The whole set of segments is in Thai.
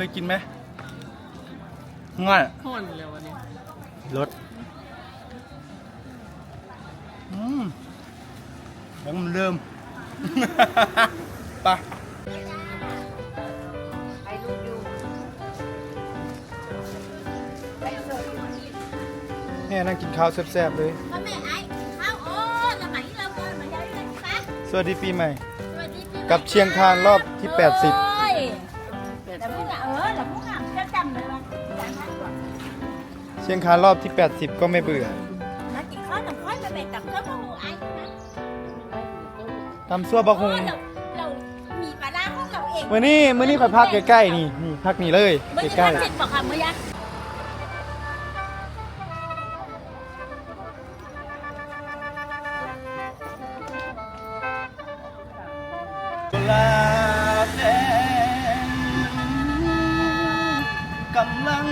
เคยกินไหมง่ายห่อนเลยวันนี้รสอืมยังเหมือนเดิมไปไปลูกดูไปเสิร์ฟอยู่นี่เนี่ยนั่งกินข้าวแซ่บๆเลย พ่อแม่ไอ้ข้าวโอ้สมัยเราเกิดมาได้เลยปะสวัสดีปีใหม่ สวัสดีปีใหม่กับเชียงคานรอบที่ 80 ชียงคานรอบที่ 80 ก็ไม่เบื่อแล้วกินข้าวน้ำข้อยมาเป็นตับเพื่อพ่อหูไอ้นะตำซั่วบะฮุงเราเรามีปลาร้าของเราเองมื่อนี้มื่อนี้คอยพักใกล้ๆนี่นี่พักนี่เลยเมื่อกี้ใกล้ทำเสร็จบอกค่ะเมื่อยังๆกุหลาบแดงกำลัง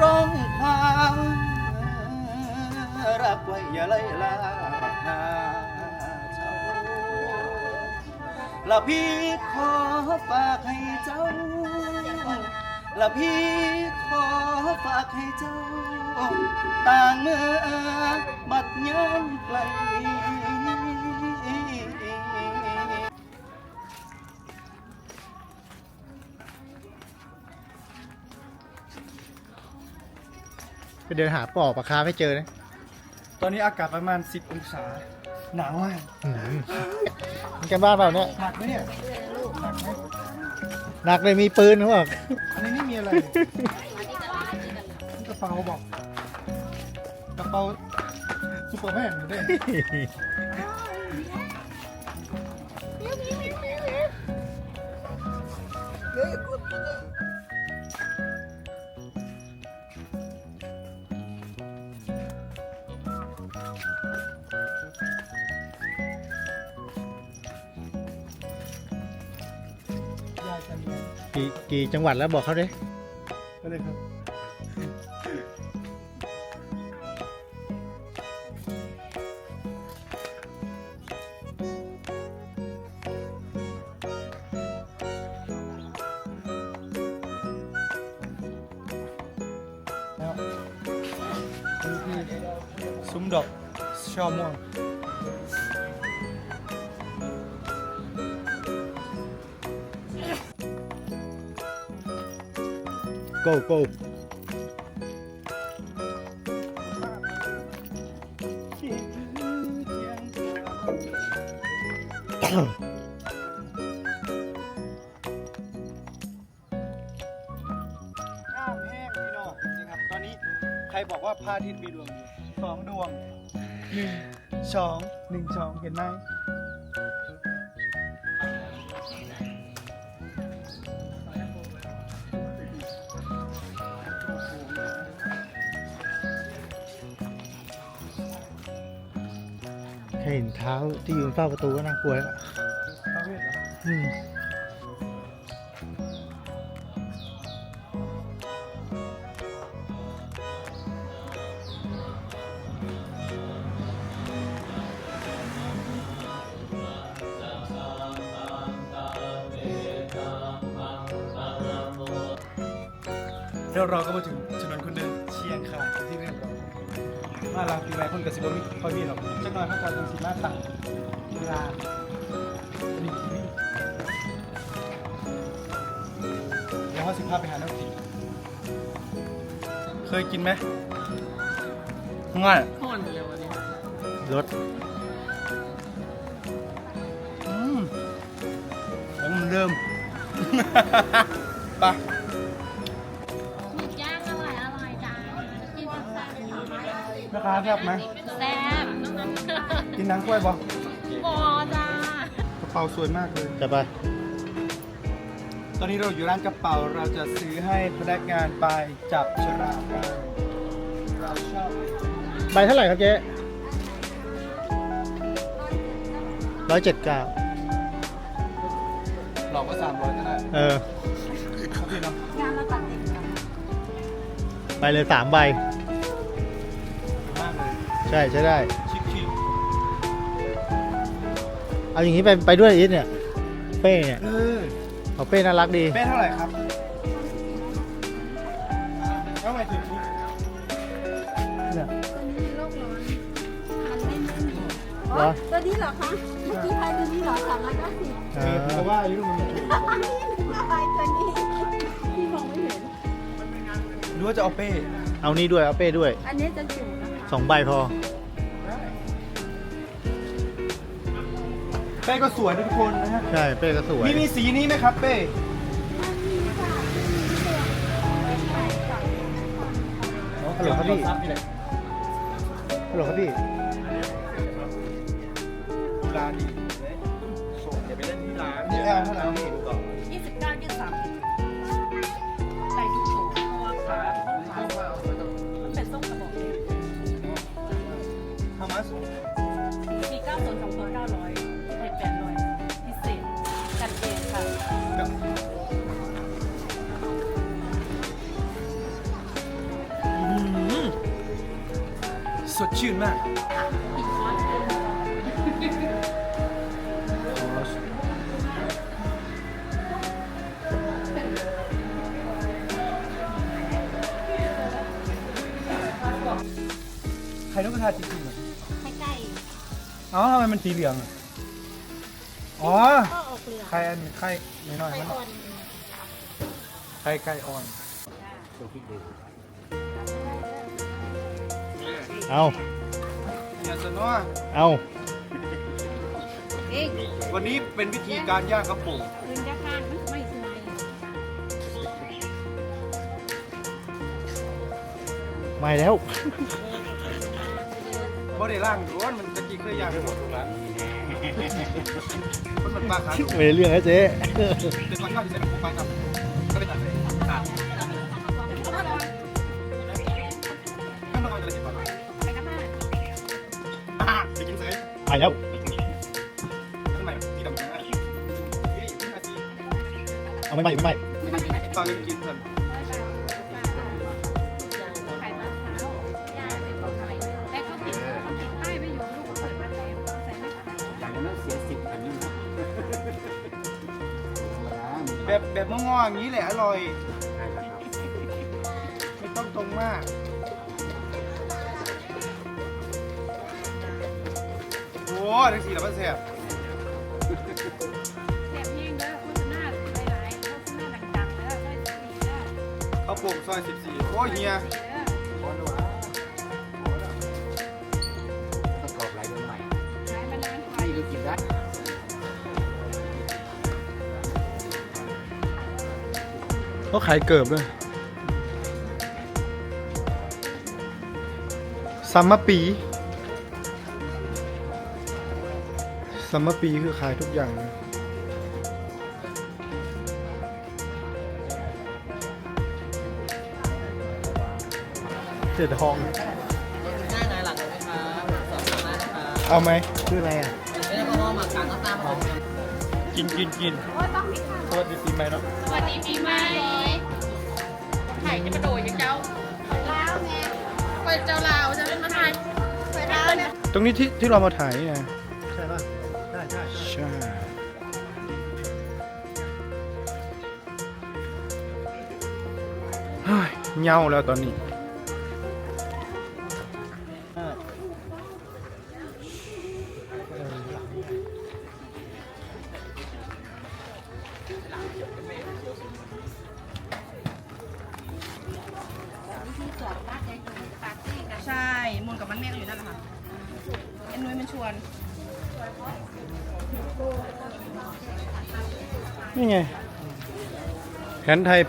ดำรงความรักไว้อย่าไล่ลาเจ้าละพี่ขอฝากให้เจ้าละพี่ขอฝากให้เจ้า ต่างเมื่อบัดยามไกล ไปเดินหาปอกปลาคาร์ฟให้เจอนะตอนนี้อากาศประมาณ 10 องศา หนาวมากอืมมันกันบ้านเปล่าเนี่ยหนักไหมเนี่ยหนักเลยมีปืนเขาบอกอันนี้ไม่มีอะไรกระเป๋าบอกกระเป๋าซูเปอร์แมนอยู่ด้วยกี่ กี่จังหวัดแล้วบอกเขาดิก็เลยครับ แล้วนี่คือซุ้มดอกช่อม่วง โก้โก้ข้าวแห้งพี่น้องนะครับตอนนี้ใครบอกว่าพระอาทิตย์มีดวงเดียวสองดวงหนึ่งสองหนึ่งสองเห็นไหม แค่เห็นเท้าที่ยืนเฝ้าประตูก็น่ากลัวแล้วพระเรออืมแล้วเราก็มาถึง มาลางปีใหม่คนกับสิบวิคอยมีหรอกจักหน่อยเขาการตรงสีมาตังเวลาดีที่นี่เดี๋ยวเขาสิพาไปหาน้ำกินเคยกินไหมง่ายห่อนเลยวันนี้รถอืมยังเหมือนเดิมไป แม่ค้าแซ่บไหมแซ่บกินหนังกล้วยบ่บอจ้ากระเป๋าสวยมากเลย จะไป ตอนนี้เราอยู่ร้านกระเป๋าเราจะซื้อให้พนักงานไปจับฉลากกันเราชอบใบเท่าไหร่ครับเจ๊ร้อยเจ็ดเก้าหลอกก็สามร้อยก็ได้เออ ครับพี่เนาะ งานเราตัดเด็กเหรอไปเลยสามใบมากเลย ใช่ใช้ได้ ชิคชิคเอาอย่างนี้ไปไปด้วยอีทเนี่ย เป้เนี่ยเออเอาเป้น่ารักดี เป้เท่าไหร่ครับเท่าไหร่ถึงชุดเนี่ยตอนนี้โลกร้อนมันไม่ไม่มีเหรอ ตัวนี้เหรอคะเมื่อกี้ใครตัวนี้เหรอสามร้อยเก้าสิบเอเอออผมว่าอายุมันอะไรตัวนี้พี่มองไม่เห็น หรือว่าจะเอาเป้ เอานี่ด้วยเอาเป้ด้วย อันนี้จะจุ๋นะคะ สองใบพอ เป้ก็สวยนะทุกคนนะฮะใช่ เป้ก็สวย มีมีสีนี้ไหมครับเป้ฮัลโหลครับพี่ซับนี่แหละฮัลโหลครับพี่ร้านดีส่งอย่าไปเล่นที่ร้านนี่แอลเท่าไหร่พี่ต่อยี่สิบเก้ายี่สิบสาม สดชื่นมากอีกคอร์สไข่นกกระทาจริงๆเหรอให้ไก่เอ้าทำไมมันสีเหลืองอะอ๋อ ก็ออกเหลืองไข่อันไข่น้อยๆไก่มันอ่อน ไข่ไก่อ่อน เอาอย่าสนว่าเอาเองวันนี้เป็นวิธีการย่างกระปุกคืนจะข้างไม่สวยไม่แล้วบ่ได้ล่างร้อนมันตะกี้เคยย่างไปหมดทุกร้านมันมันปลาขาดุไม่ได้เรื่องนะเจ๊เป็นปลาข้าวที่ใส่กระปุกไปครับ ไปแล้วข้างในสีดำนะเฮ้ยนี่อาจีเอาไม่ไม่ไม่ตอนนี้กินเพิ่นไข่มะพร้าวย่างเป็นของไทยแต่เขาติดเขาติดป้ายไม่อยู่ลูกเปิดมาแล้วใส่ไม่ขายอย่างนั้นเสียสิบอันนี้นะแบบแบบงอๆอย่างนี้แหละอร่อยใช่แล้วครับไม่ต้องตรงมาก โอ้ทั้งสี่แล้วมันแซ่บแซ่บแห้งเด้อโฆษณาหลายๆโฆษณาดังๆแล้วได้สีเด้อข้าวโป่งซอย 14 โอ้ยเฮียสีเด้อพอแล้ววะพอแล้วประกอบอะไรกันใหม่ขายมานานขายนี่ก็กินได้ก็ขายเกิบด้วยซัมมะปี ซัมมะปีคือขายทุกอย่างเลยเสียทอง หน้าไหนหลังไหมครับสองหน้านะครับเอาไหมชื่ออะไรอะ ไม่ได้ก็ว่าหมากกลางก็ตามผมกินกินกินโอ้ยต้องมีค่ะสวัสดีปีใหม่เนาะสวัสดีปีใหม่ไข่จะมาโดยอย่างเจ้าลาวไงเปิดเจ้าลาวจะเป็นมาไทยเปิดลาวเนี่ยตรงนี้ที่ที่เรามาถ่ายนี่ไงใช่ป่ะ เฮ้ยเหงาแล้วตอนนี้ ใช่มูลกับมันแม่ก็อยู่นั่นแหละค่ะเอ็นนุ้ยมันชวน นี่ไง แผนไทยแผน